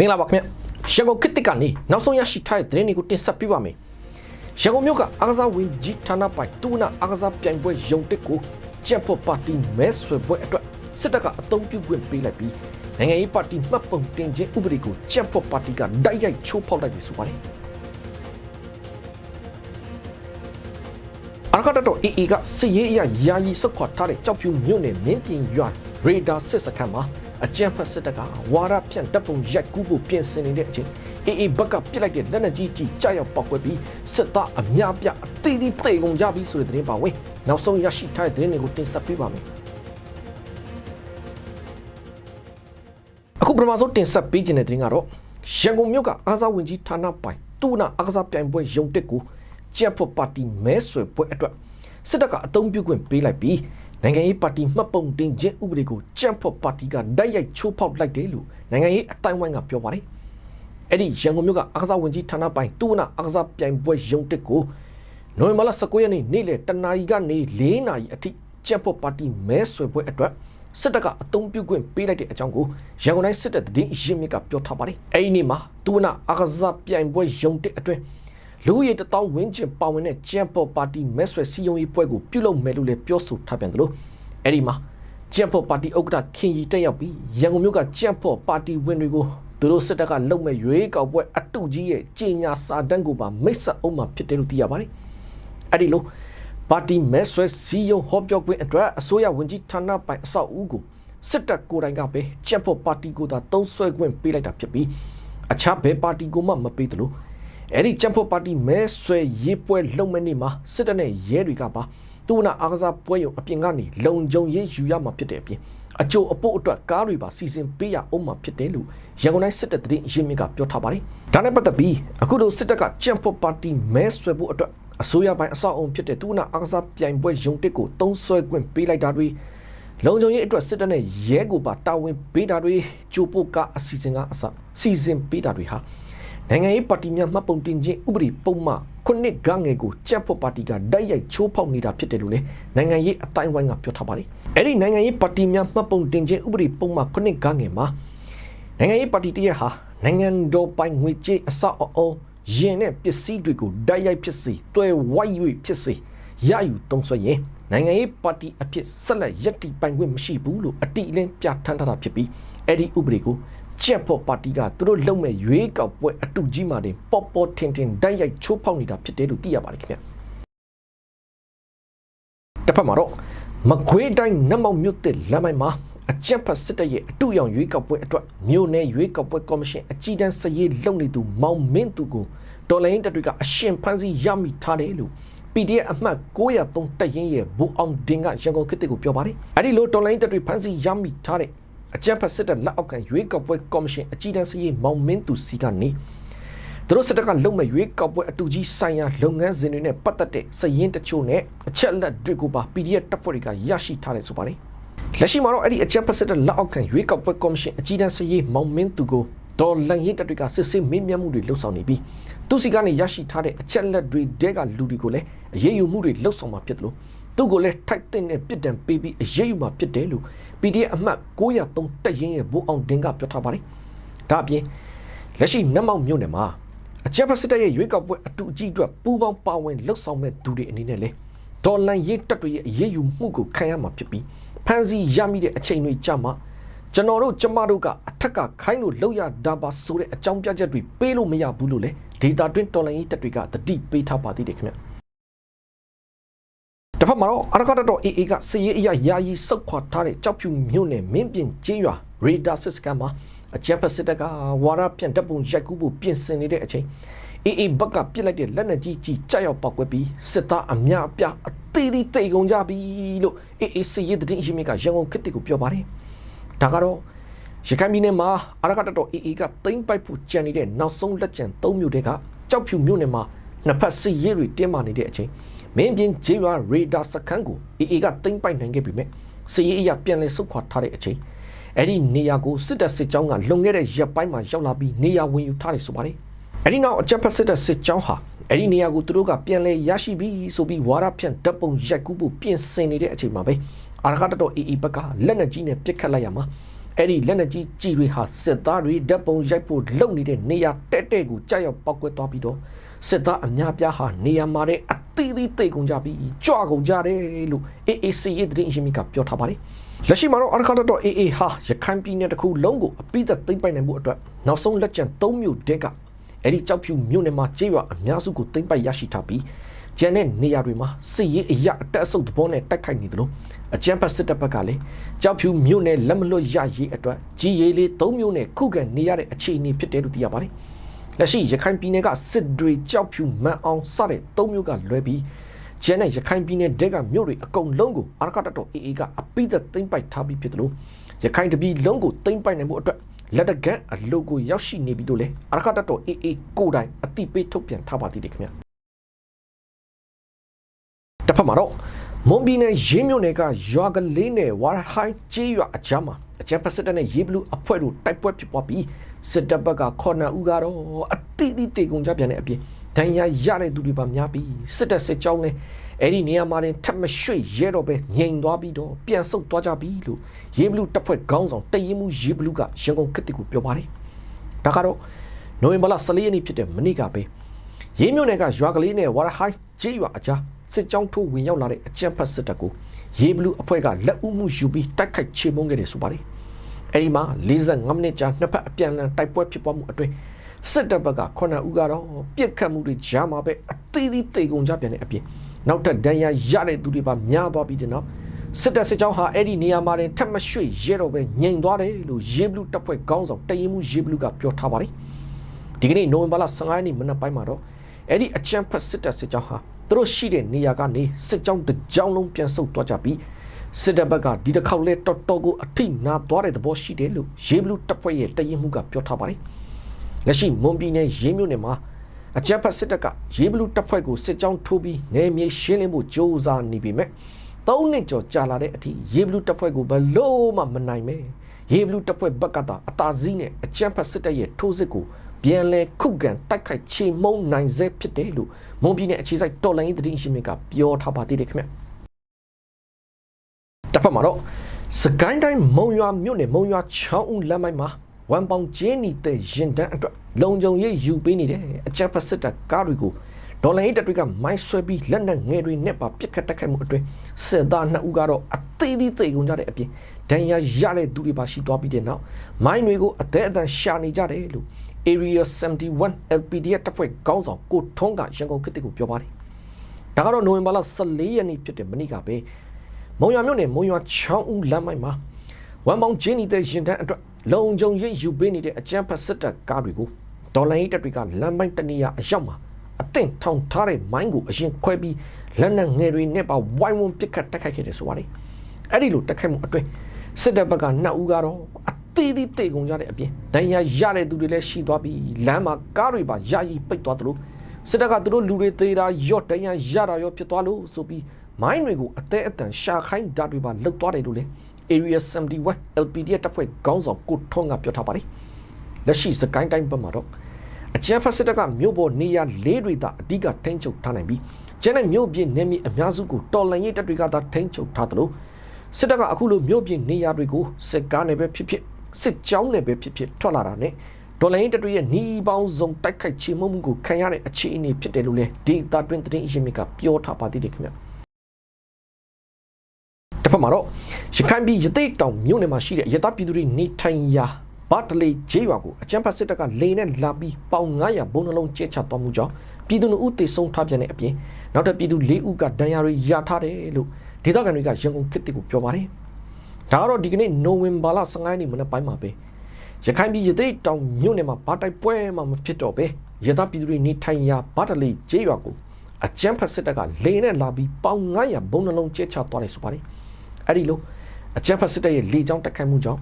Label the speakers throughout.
Speaker 1: မင်္ဂလာပါခင်ဗျရန်ကုန်ခေတ်တစ်ကနေနောက်ဆုံးရရှိထားတဲ့သတင်းတွေကိုတင်ဆက်ပေးပါမယ်ရန်ကုန်မြို့ကအားကစားဝင်ကြီးဌာနပိုင်တူနာအားကစားပြိုင်ပွဲရုံတက်ကိုကျက်ဖို့ပါတီမဲဆွယ်ပွဲအတွက်စစ်တပ်ကအသုံးပြုခွင့်ပေးလိုက်ပြီးနိုင်ငံရေးပါတီမှတ်ပုံတင်ခြင်းဥပဒေကိုကျက်ဖို့ပါတီကတိုက်ရိုက်ချိုးဖောက်လိုက်ပြီဆိုပါတယ်အရကတတော့ AA ကစစ်ရေးအရယာယီစုတ်ခွာထားတဲ့ကြောက်ဖြူမြို့နယ်မင်းပြင်ရွာရေဒါစစ်စခန်းမှာ အကြမ်းဖက်စစ်တပ်ကဝါရဖြန့်တပ်ပုံရိုက်ကူးဖို့ပြင်ဆင်နေတဲ့အချိန် AA ဘက်ကပစ်လိုက်တဲ့လက်နက်ကြီးကြီးကြောက်ရောက်ပောက်ကွဲပြီးစစ်သားအများပြအသီးသီးသေကုန်ကြပြီဆိုတဲ့သတင်းပါဝင်နောက်ဆုံးရရှိထားတဲ့သတင်းတွေကိုတင်ဆက်ပေးပါမယ်အခုပထမဆုံးတင်ဆက်ပေးခြင်းတဲ့သတင်းကတော့ရန်ကုန်မြို့ကအားစားဝင်ကြီးဌာနပိုင်တူနာအားကစားပြိုင်ပွဲရုံတက်ကိုကျက်ဖို့ပါတီမဲဆွယ်ပွဲအတွက်စစ်တပ်ကအုံပြုခွင့်ပေးလိုက်ပြီး နိုင်ငံရေးပါတီမှတ်ပုံတင်ခြင်းဥပဒေကိုကျက်ဖို့ပါတီကတိုက်ရိုက်ချိုးဖောက်လိုက်တယ်လို့နိုင်ငံရေးအတိုင်းဝိုင်းကပြောပါတယ်အဲ့ဒီရန်ကုန်မြို့ကအားကစားဝင်ကြီးဌာနပိုင်တူနာအားကစားပြိုင်ပွဲရုံတက်ကိုနိုဝင်ဘာလ19ရက်နေ့နေ့လယ်တနာရီကနေ4နာရီအထိကျက်ဖို့ပါတီမဲဆွယ်ပွဲအတွက်စစ်တပ်ကအုံပြုခွင့်ပေးလိုက်တဲ့အကြောင်းကိုရန်ကုန်တိုင်းစစ်တပ်တည်ရင်းမြစ်ကပြောထားပါတယ်။အဲဒီနေ့မှာတူနာအားကစားပြိုင်ပွဲရုံတက်အတွင်း လူရည်တတောင်းဝင်းကျင်ပါဝင်တဲ့ကျန်ပေါ်ပါတီမဲဆွယ်စီယုံရေးပွဲကိုပြုလုပ်မယ်လို့လည်းပြောဆိုထားပြန်တယ်လို့အဲဒီမှာကျန်ပေါ်ပါတီဥက္ကဋ္ဌခင်ကြီးတက်ရောက်ပြီးရန်ကုန်မြို့ကကျန်ပေါ်ပါတီဝင်တွေကိုသူတို့စစ်တပ်ကလုံမဲ့ရွေးကောက်ပွဲအတုကြီးရဲ့ကြီးညာစာတန်းကိုပါမိတ်ဆက်အောင်မှာဖြစ်တယ်လို့သိရပါတယ်။အဲဒီလိုပါတီမဲဆွဲစီယုံဟောပြောခွင့်အတွက်အစိုးရဝန်ကြီးဌာနပိုင်အဆောက်အဦကိုစစ်တပ်ကိုယ်တိုင်ကပဲကျက်ဖို့ပါတီကိုသာတုံးဆွဲခွင့်ပေးလိုက်တာဖြစ်ပြီးအခြားဘယ်ပါတီကိုမှမပေးသလို အဲ့ဒီကျက်ဖို့ပါတီမဲဆွဲရေးပွဲလုံမဲ့နေမှာစစ်တပ်နဲ့ရဲတွေကပါသူနာအားကစားပွဲရုံအပြင်ကနေလုံခြုံရေးယူရမှာဖြစ်တဲ့အပြင်အကျိုးအပို့အတွက်ကားတွေပါစီစဉ်ပေးရအောင်မှာဖြစ်တယ်လို့ရန်ကုန်တိုင်းစစ်တပ်တရင်ရင်းမြစ်ကပြောထားပါတယ်။ဒါနဲ့ပတ်သက်ပြီးအခုလိုစစ်တပ်ကကျက်ဖို့ပါတီမဲဆွဲဖို့အတွက်အစိုးရပိုင်းအဆောက်အုံဖြစ်တဲ့တူနာအားကစားပြိုင်ပွဲရုံတက်ကိုတုံးဆွဲခွင့်ပေးလိုက်တာတွေလုံခြုံရေးအတွက်စစ်တပ်နဲ့ရဲကိုပါတာဝန်ပေးတာတွေကြိုးပုတ်ကအစီအစဉ်ကအစစီစဉ်ပေးတာတွေဟာ နိုင်ငံရေးပါတီများမှတ်ပုံတင်ခြင်းဥပဒေပုံမှန်ခုနှစ်ကငယ်ကိုကြက်ဖို့ပါတီကတိုက်ရိုက်ချိုးဖောက်နေတာဖြစ်တယ်လို့လည်းနိုင်ငံရေးအတိုင်းဝိုင်းကပြောထားပါတယ်။အဲ့ဒီနိုင်ငံရေးပါတီများမှတ်ပုံတင်ခြင်းဥပဒေပုံမှန်ခုနှစ်ကငယ်မှာနိုင်ငံရေးပါတီတရဟာနိုင်ငံတော်ပိုင်ငွေကြေးအဆောက်အအုံရင်နဲ့ပစ္စည်းတွေကိုတိုက်ရိုက်ဖြစ်စေတွဲဝိုက်၍ဖြစ်စေရယူသုံးဆွဲရင်နိုင်ငံရေးပါတီအဖြစ်ဆက်လက်ရည်တည်ပိုင်ခွင့်မရှိဘူးလို့အတိအလင်းပြဋ္ဌာန်းထားတာဖြစ်ပြီးအဲ့ဒီဥပဒေကို ကျက်ဖို့ပါတီကသူတို့လုံမဲ့ရွေးကောက်ပွဲအတူကြီးမှတင်ပေါ်ပေါ်ထင်ထင်တိုက်ရိုက်ချိုးဖောက်နေတာဖြစ်တယ်လို့သိရပါတယ်ခင်ဗျတစ်ဖက်မှာတော့မကွေးတိုင်းနတ်မောင်မြို့တစ်လမ်းမိုင်မှာအကြက်ဖတ်စစ်တပ်ရဲ့အတူရောင်ရွေးကောက်ပွဲအတွက်မြို့နယ်ရွေးကောက်ပွဲကော်မရှင်အကြီးတန်းစရေးလုပ်နေသူမောင်မင်းသူကိုတော်လိုင်းတပ်တွေကအရှင်ဖမ်းဆီးရမိထားတယ်လို့ PDF အမှတ်903တက်ရင်ရဲ့ဘူအောင်ဒင်ကရန်ကုန်ခေတ်ကိုပြောပါတယ်။အဲဒီလိုတော်လိုင်းတပ်တွေဖမ်းဆီးရမိထားတဲ့ အကြက်ဖက်စစ်တပ်လက်အောက်ခံရွေးကောက်ပွဲကော်မရှင်အကြီးတန်းစရေးမောင်မင်းသူစီကနေသူတို့စစ်တပ်ကလုံမဲ့ရွေးကောက်ပွဲအတူကြီးဆိုင်ရာလုပ်ငန်းစဉ်တွေနဲ့ပတ်သက်တဲ့စည်ရင်းတချို့နဲ့အချက်လက်တွေကိုပါ PDF တပ်ဖွဲ့တွေကရရှိထားတယ်ဆိုပါတယ်။လက်ရှိမှာတော့အဲ့ဒီအကြက်ဖက်စစ်တပ်လက်အောက်ခံရွေးကောက်ပွဲကော်မရှင်အကြီးတန်းစရေးမောင်မင်းသူကိုဒေါ်လန်ရင်တပ်တွေကစစ်စစ်မင်းမြတ်မှုတွေလှုပ်ဆောင်နေပြီးသူစီကနေရရှိထားတဲ့အချက်လက်တွေတဲကလူတွေကိုလည်းအရေးယူမှုတွေလှုပ်ဆောင်မှာဖြစ်တယ်လို့ သူ့ကိုလည်းထိုက်တဲ့နဲ့ပြစ်ဒဏ်ပေးပြီးအရေးယူမှာဖြစ်တယ်လို့ PDF အမှတ်903တက်ရင်ရဲ့ဘူအောင်ဒင်ကပြောထားပါတယ်။ဒါအပြင်လက်ရှိနတ်မောက်မြို့နယ်မှာအချက်ဖက်စစ်တပ်ရဲ့ရွေးကောက်ပွဲအတူအကြီးအတွက်ပူးပေါင်းပါဝင်လှုပ်ဆောင်မဲ့သူတွေအနေနဲ့လေဒေါ်လန်ရေးတပ်တွေရဲ့အရေးယူမှုကိုခံရမှာဖြစ်ပြီးဖန်စီရမိတဲ့အချိန်တွေကြာမှကျွန်တော်တို့ကျမတို့ကအထက်ကခိုင်းလို့လောက်ရတာပါဆိုတဲ့အကြောင်းပြချက်တွေပေးလို့မရဘူးလို့လေဒေတာတွင်းတော်လိုင်းရေးတပ်တွေကတတိပေးထားပါသေးတယ်ခင်ဗျ တစ်ဖက်မှာတော့အရကတတော် AA ကစည်ရေးအရာယာယီစုတ်ခွာထားတဲ့ကြောက်ဖြူမြို့နယ်မင်းပြင်ကျေးရွာရေဒါစစ်စကန်မှာအကြမ်းဖက်စစ်တပ်ကဝါရပြန်တပ်ပုံရိုက်ကူးဖို့ပြင်ဆင်နေတဲ့အချိန် AA ဘက်ကပြစ်လိုက်တဲ့လက်နက်ကြီးကြီးကြောက်ရောက်ပောက်ကွဲပြီးစစ်သားအများအပြားအသေးသေးတိတ်ကုန်ကြပြီလို့ AA စည်ရေးတဲ့ရင်မြစ်ကရန်ကုန်ခေတ်ကိုပြောပါတယ်ဒါကတော့ရခိုင်ပြည်နယ်မှာအရကတတော် AA ကသိမ်းပိုက်ဖို့ကြံနေတဲ့နောက်ဆုံးလက်ကျန်၃မြို့တဲကကြောက်ဖြူမြို့နယ်မှာနှစ်ဖက်စစ်ရေးတွေတင်းမာနေတဲ့အချိန် မင်းပြင်းဂျေးရွာရေဒါစခန်းကို AA ကသိမ်းပိုက်နိုင်ခဲ့ပြီမဲ့စစ်ရေးအရာပြန်လည်ဆုတ်ခွာထားတဲ့အချိန်အဲ့ဒီနေရာကိုစစ်တပ်စစ်ကြောင်းကလွန်ခဲ့တဲ့ရက်ပိုင်းမှာရောက်လာပြီးနေရာဝင်ယူထားတယ်ဆိုပါတယ်အဲ့ဒီနောက်အကြက်ဖက်စစ်တပ်စစ်ကြောင်းဟာအဲ့ဒီနေရာကိုသူတို့ကပြန်လဲရရှိပြီဆိုပြီးဝါရဖြန့်တပ်ပုံရိုက်ကူးဖို့ပြင်ဆင်နေတဲ့အချိန်မှာပဲအာရကတတော် AA ဘက်ကလက်နက်ကြီးနဲ့ပစ်ခတ်လိုက်ရမှာအဲ့ဒီလက်နက်ကြီးကြီးတွေဟာစစ်သားတွေဓာတ်ပုံရိုက်ဖို့လုပ်နေတဲ့နေရာတဲ့တဲ့ကိုကြောက်ရောက်ပောက်ကွဲသွားပြီးတော့စစ်သားအများပြားဟာနေရာမှာတဲ့အ သီးသီးတိတ်ကုန်ကြပြီးကြွကုန်ကြတယ်လို့ AAC ရဲ့သတင်းရှင်မကပြောထားပါတယ်လက်ရှိမှာတော့အရခါတော့ AA ဟာရခိုင်ပြည်နယ်တစ်ခုလုံးကိုအပိသက်သိမ့်ပိုက်နိုင်မှုအတွက်နောက်ဆုံးလက်ကျန်၃မြို့တဲကအဲ့ဒီကြောက်ဖြူမြို့နယ်မှာကြေးရွာအများစုကိုသိမ့်ပိုက်ရရှိထားပြီးကျန်တဲ့နေရာတွေမှာစစ်ရေးအရာအတက်အဆုပ်သဘောနဲ့တိုက်ခိုက်နေတယ်လို့အကြမ်းဖက်စစ်တပ်ဘက်ကလည်းကြောက်ဖြူမြို့နယ်လက်မလွတ်ရရေးအတွက်ကြီးရေးလေး၃မြို့နယ်ခုခံနေရတဲ့အခြေအနေဖြစ်တယ်လို့သိရပါတယ်။ လက်ရှိရခိုင်ပြည်နယ်ကစစ်တွေကြောက်ဖြူမန်အောင်စတဲ့၃မြို့ကလွဲပြီးကျန်တဲ့ရခိုင်ပြည်နယ်ဒက်ကမြို့တွေအကုန်လုံးကိုအာရကတတော်အေအေကအပိသက်သိမ့်ပိုက်ထားပြီးဖြစ်တယ်လို့ရခိုင်တပြည်လုံးကိုသိမ့်ပိုက်နိုင်မှုအတွက်လက်တကန်အလုပ်ကိုရောက်ရှိနေပြီလို့လည်းအာရကတတော်အေအေကိုတိုင်အတိပေးထုတ်ပြန်ထားပါသေးတယ်ခင်ဗျာတစ်ဖက်မှာတော့မွန်ပြည်နယ်ရေးမြို့နယ်ကရွာကလေးနယ်ဝါဟိုင်းကျေးရွာအကြားမှာအကြမ်းဖက်စစ်တပ်နဲ့ရေးဘလူးအဖွဲ့တို့တိုက်ပွဲဖြစ်ပွားပြီး စစ်တပ်ဘက်ကခေါ်နာဦးကတော့အတိအသီးတေကုန်ကြပြန်တဲ့အပြင်ဒဏ်ရာရတဲ့သူတွေပါများပြီးစစ်တပ်စစ်ကြောင်းလဲအဲ့ဒီနေရာမှာတင်ထပ်မရွှေ့ရဲတော့ပဲငြိမ်သွားပြီးတော့ပြန်ဆုတ်သွားကြပြီလို့ရေးဘလူးတပ်ဖွဲ့ခေါင်းဆောင်တရင်မှုရေးဘလူးကရန်ကုန်ခေတ်ကိုပြောပါတယ်ဒါကတော့နိုဝင်ဘာလ14ရက်နေ့ဖြစ်တဲ့မနေ့ကပဲရေးမြို့နယ်ကရွာကလေးနဲ့ဝါရဟိုင်းကျေးရွာအကြားစစ်ကြောင်းထိုးဝင်ရောက်လာတဲ့အကြမ်းဖက်စစ်တပ်ကိုရေးဘလူးအဖွဲ့ကလက်ဦးမှုယူပြီးတိုက်ခိုက်ချေမှုန်းခဲ့တယ်ဆိုပါတယ် အဲဒီမှာ45မိနစ်ကြာနှစ်ဖက်အပြန်အလှန်တိုက်ပွဲဖြစ်ပွားမှုအတွင်းစစ်တပ်ဘက်ကခုနဦးကတော့ပြစ်ခတ်မှုတွေကြားမှာပဲအသေးသေးတေကုန်ကြပြန်တဲ့အပြင်နောက်ထပ်ဒဏ်ရာရတဲ့သူတွေပါများသွားပြီးတဲ့နောက်စစ်တပ်စစ်ကြောင်းဟာအဲ့ဒီနေရာမှာတင်ထပ်မရွှေ့ရဲတော့ပဲငြိမ်သွားတယ်လို့ရေဘလူးတပ်ဖွဲ့ခေါင်းဆောင်တရင်မှုရေဘလူးကပြောထားပါတယ်ဒီကနေ့နိုဝင်ဘာလ15ရက်နေ့မနက်ပိုင်းမှာတော့အဲ့ဒီအချမ်းဖက်စစ်တပ်စစ်ကြောင်းဟာသူတို့ရှိတဲ့နေရာကနေစစ်ကြောင်းတစ်ကြောင်းလုံးပြန်ဆုတ်သွားကြပြီး စစ်တပ်ဘက်ကဒီတစ်ခေါက်လဲတော်တော်ကိုအထိနာသွားတဲ့သဘောရှိတယ်လို့ရေဘလူးတပ်ဖွဲ့ရဲ့တရင်မှုကပြောထားပါတယ်လက်ရှိမွန်ပြည်နယ်ရေးမြို့နယ်မှာအကြမ်းဖက်စစ်တပ်ကရေးဘလူးတပ်ဖွဲ့ကိုစစ်ကြောင်းထိုးပြီးနယ်မြေရှင်းလင်းဖို့ကြိုးစားနေပေမဲ့၃နှစ်ကျော်ကြာလာတဲ့အထိရေးဘလူးတပ်ဖွဲ့ကိုဘလို့မှမနိုင်မဲရေးဘလူးတပ်ဖွဲ့ဘက်ကသာအသာစီးနဲ့အကြမ်းဖက်စစ်တပ်ရဲ့ထိုးစစ်ကိုပြန်လဲခုခံတိုက်ခိုက်ချေမှုန်းနိုင်စေဖြစ်တယ်လို့မွန်ပြည်နယ်အခြေစိုက်တော်လိုင်းသတင်းရှင်မြစ်ကပြောထားပါသေးတယ်ခင်ဗျ တစ်ဖက်မှာတော့စကိုင်းတိုင်းမုံရွာမြို့နယ်မုံရွာချောင်းဦးလမ်းမိုက်မှာဝမ်ပေါင်ကျင်းနေတဲ့ရင်တန်းအတွက်လုံခြုံရေးယူပေးနေတယ်အကြမ်းဖက်စစ်တပ်ကားတွေကိုဒေါ်လာရေးတပ်တွေကမိုင်းဆွဲပြီးလက်နက်ငယ်တွေနဲ့ပါပစ်ခတ်တက်ခိုက်မှုအတွင်းစစ်သားနှစ်ဦးကတော့အသေးသေးသိကုန်ကြတဲ့အပြင်ဒဏ်ရာရတဲ့သူတွေပါရှိသွားပြီးတဲ့နောက်မိုင်းတွေကိုအသေးအတန်ရှာနေကြတယ်လို့ Area 71 LPDF တပ်ဖွဲ့ခေါင်းဆောင်ကိုထွန်းကရန်ကုန်ခေတ်ကိုပြောပါတယ်။ဒါကတော့နိုဝင်ဘာလ14ရက်နေ့ဖြစ်တဲ့မနေ့ကပဲ မုံရွာမြို့နယ်မုံရွာချောင်းဦးလမ်းမိုက်မှာဝမ်ပေါင်ဂျင်းနေတဲ့ရင်တန်းအတွက်လုံခြုံရေးယူပေးနေတဲ့အကြမ်းဖက်စစ်တပ်ကားတွေကိုဒေါ်လာရေးတပ်တွေကလမ်းပိုင်းတနေရာအရောက်မှာအသင့်ထောင်ထားတဲ့မိုင်းကိုအရင်ခွဲပြီးလက်နက်ငယ်တွေနဲ့ပါဝိုင်းဝန်းပစ်ခတ်တိုက်ခိုက်ခဲ့တယ်ဆိုပါလေအဲ့ဒီလိုတိုက်ခိုက်မှုအတွင်းစစ်တပ်ဘက်ကနှစ်ဦးကတော့အသေးသေးတေကုန်ကြတဲ့အပြင်ဒဏ်ရာရတဲ့သူတွေလည်းရှိသွားပြီးလမ်းမှာကားတွေပါယာယီပိတ်သွားသလိုစစ်တပ်ကသူတို့လူတွေသေးတာရော့ဒဏ်ရာရတာရောဖြစ်သွားလို့ဆိုပြီး မိုင်းတွေကိုအသေးအတန်ရှာခိုင်းဓာတ်တွေပါလုတ်သွားတယ်လို့လည်း Area 71 LPD တပ်ဖွဲ့ခေါင်းဆောင်ကိုထွန်းကပြောထားပါတယ်လက်ရှိစကိုင်းတိုင်းဘက်မှာတော့အကြမ်းဖက်စစ်တပ်ကမြို့ပေါ်နေရာလေးတွေသာအဓိကထိန်းချုပ်ထားနိုင်ပြီးကျန်တဲ့မြို့ပြည်နေမြေအများစုကိုတော်လှန်ရေးတပ်တွေကသာထိန်းချုပ်ထားသလိုစစ်တပ်ကအခုလိုမြို့ပြည်နေရာတွေကိုစစ်ကားနဲ့ပဲဖြစ်ဖြစ်စစ်ကြောင်းနဲ့ပဲဖြစ်ဖြစ်ထွက်လာတာနဲ့ဒေါ်လာရင်းတတွေရဲ့နှီးပေါင်းစုံတိုက်ခိုက်ချေမှုမှုကိုခံရတဲ့အခြေအနေဖြစ်တယ်လို့လည်းဒေတာတွင်သတင်းအရင်းမြစ်ကပြောထားပါသေးတယ်ခင်ဗျတစ်ဖ က်မှာတော့ရခိုင်ပြည်ရသိတ်တောင်မြို့နယ်မှာရှိတဲ့ရတပြည်သူတွေနေထိုင်ရာဘာတလီဂျေးရွာကိုအကြမ်းဖက်စစ်တပ်ကလေနဲ့လာပြီးပေါင်900ဘုံနှလုံးကျဲချသွားမှုကြောင့်ပြည်သူလူဦးတေဆုံးထားပြန်တဲ့အပြင်နောက်ထပ်ပြည်သူ၄ဦးကဒဏ်ရာတွေရထားတယ်လို့ဒေသခံတွေကရန်ကုန်ခေတ်ကိုပြောပါတယ်။ဒါကတော့ဒီကနေ့နိုဝင်ဘာလ15ရက်နေ့မနက်ပိုင်းမှာပဲရခိုင်ပြည်ရသိတ်တောင်မြို့နယ်မှာဘာတိုက်ပွဲမှမဖြစ်တော့ပဲရသပြည်သူတွေနေထိုင်ရာဘာတလီဂျေးရွာကိုအကြမ်းဖက်စစ်တပ်ကလေနဲ့လာပြီးပေါင်900ဘုံနှလုံးကျဲချသွားတယ်ဆိုပါတယ်။ အဲ့ဒီလိုအကြမ်းဖက်စစ်တပ်ရဲ့လေကြောင်းတိုက်ခိုက်မှုကြောင့်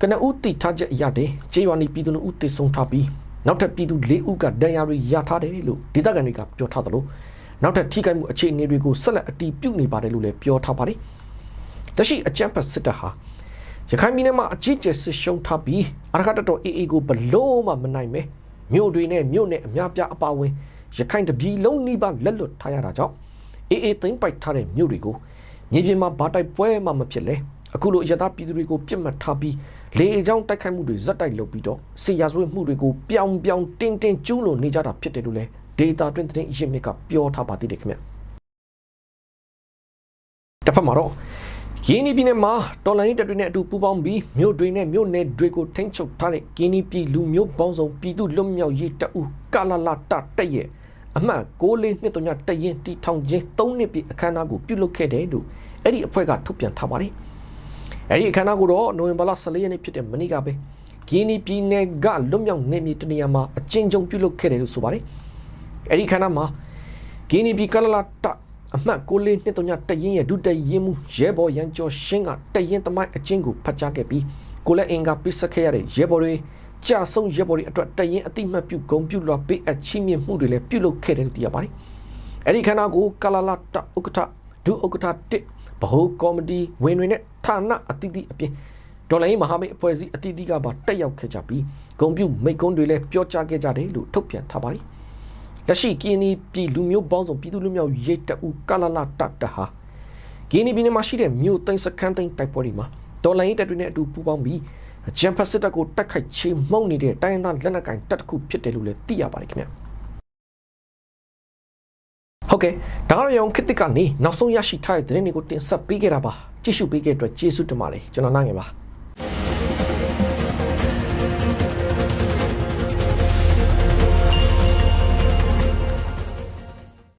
Speaker 1: ကနဦးတိထားချက်အရတဲ့ခြေရွာနေပြည်သူလူဦးတည်ဆုံထားပြီးနောက်ထပ်ပြည်သူ၄ဦးကဒဏ်ရာတွေရထားတယ်လို့ဒေသခံတွေကပြောထားသလိုနောက်ထပ်ထိခိုက်မှုအခြေအနေတွေကိုဆက်လက်အတည်ပြုနေပါတယ်လို့လည်းပြောထားပါတယ်။လက်ရှိအကြမ်းဖက်စစ်တပ်ဟာရခိုင်ပြည်နယ်မှာအကြီးကျယ်ဆစ်ရှုံးထားပြီးအရခတ်တော် AA ကိုဘလို့မှမနိုင်ပဲမြို့တွေနဲ့မြို့နဲ့အများပြားအပါဝင်ရခိုင်တပြည်လုံးနှိပါလက်လွတ်ထားရတာကြောင့် AA သိမ်းပိုက်ထားတဲ့မြို့တွေကို မြေပြင်မှာဘာတိုက်ပွဲမှမဖြစ်လဲအခုလိုရသပြည်သူတွေကိုပြစ်မှတ်ထားပြီးလေအကြောင်းတိုက်ခိုက်မှုတွေဇက်တိုက်လုပ်ပြီးတော့စီယာဆွေးမှုတွေကိုပြောင်ပြောင်တင်းတင်းကျူးလွန်နေကြတာဖြစ်တယ်လို့လည်းဒေတာတွင်သတင်းအရင်းမြစ်ကပြောထားပါသေးတယ်ခင်ဗျတစ်ဖက်မှာတော့ဂီနီပြည်နယ်မှာတော်လိုင်းတပ်တွေနဲ့အတူပူးပေါင်းပြီးမြို့တွေနဲ့မြို့နယ်တွေကိုထိန်းချုပ်ထားတဲ့ဂီနီပြည်လူမျိုးပေါင်းစုံပြည်သူလွတ်မြောက်ရေးတပ်ဦးကာလာလာတတက်ရဲ့ အမှတ်6423တရင်တီထောင်ချင်း3နှစ်ပြည့်အခမ်းအနားကိုပြုလုပ်ခဲ့တယ်လို့အဲ့ဒီအဖွဲ့ကထုတ်ပြန်ထားပါတယ်။အဲ့ဒီအခမ်းအနားကိုတော့နိုဝင်ဘာလ14ရက်နေ့ဖြစ်တဲ့မနေ့ကပဲဂီနီပြည်နယ်ကလွတ်မြောက်နေမြေတနေရာမှာအကျဉ်းချုပ်ပြုလုပ်ခဲ့တယ်လို့ဆိုပါတယ်။အဲ့ဒီအခမ်းအနားမှာဂီနီပြည်ကာလာလာတအမှတ်6423တရင်ရဲ့ဒုတရင်မှုရဲဘော်ရန်ကျော်ရှင်းကတရင်သမိုင်းအချင်းကိုဖတ်ကြားခဲ့ပြီးကိုလည်းအင်္ဂါပိစခဲ့ရတဲ့ရဲဘော်တွေ ကြာဆုံးရဲဘော်တွေအတွက်တရင်အတိမတ်ပြုဂုံပြုလွှာပေးအပ်ချီးမြှင့်မှုတွေလည်းပြုလုပ်ခဲ့တယ်လို့သိရပါတယ်။အဲ့ဒီခန္ဓာကိုကာလာလာတဥက္ကဋ္ဌဒုဥက္ကဋ္ဌတစ်ဗဟိုကော်မတီဝင်တွေနဲ့ဌာနအသီးသီးအပြင်ဒေါ်လာရေးမဟာမိတ်အဖွဲ့အစည်းအသီးသီးကပါတက်ရောက်ခဲ့ကြပြီးဂုံပြုမိတ်ကွန်းတွေလည်းပြောကြားခဲ့ကြတယ်လို့ထုတ်ပြန်ထားပါတယ်။လက်ရှိကင်းနီပြည်လူမျိုးပေါင်းစုံပြည်သူလူမျိုးရိတ်တအူကာလာလာတတဟာကင်းနီပြည်နယ်မှာရှိတဲ့မြို့သိမ်းစခန်းသိမ်းတိုက်ပွဲတွေမှာဒေါ်လာရေးတပ်တွေနဲ့အတူပူးပေါင်းပြီး အကြံဖက်စစ်တပ်ကိုတက်ခိုက်ချေမှုန်းနေတဲ့တိုင်းရင်းသားလက်နက်ကိုင်တပ်တစ်ခုဖြစ်တယ်လို့လည်းသိရပါတယ်ခင်ဗျဟုတ်ကဲ့ဒါကတော့ရောင်ခစ်တစ်ကနေနောက်ဆုံးရရှိထားတဲ့သတင်းတွေကိုတင်ဆက်ပေးခဲ့တာပါကြည့်ရှုပေးခဲ့တဲ့အတွက်ကျေးဇူးတင်ပါတယ်ကျွန်တော်နိုင်ငယ်ပါ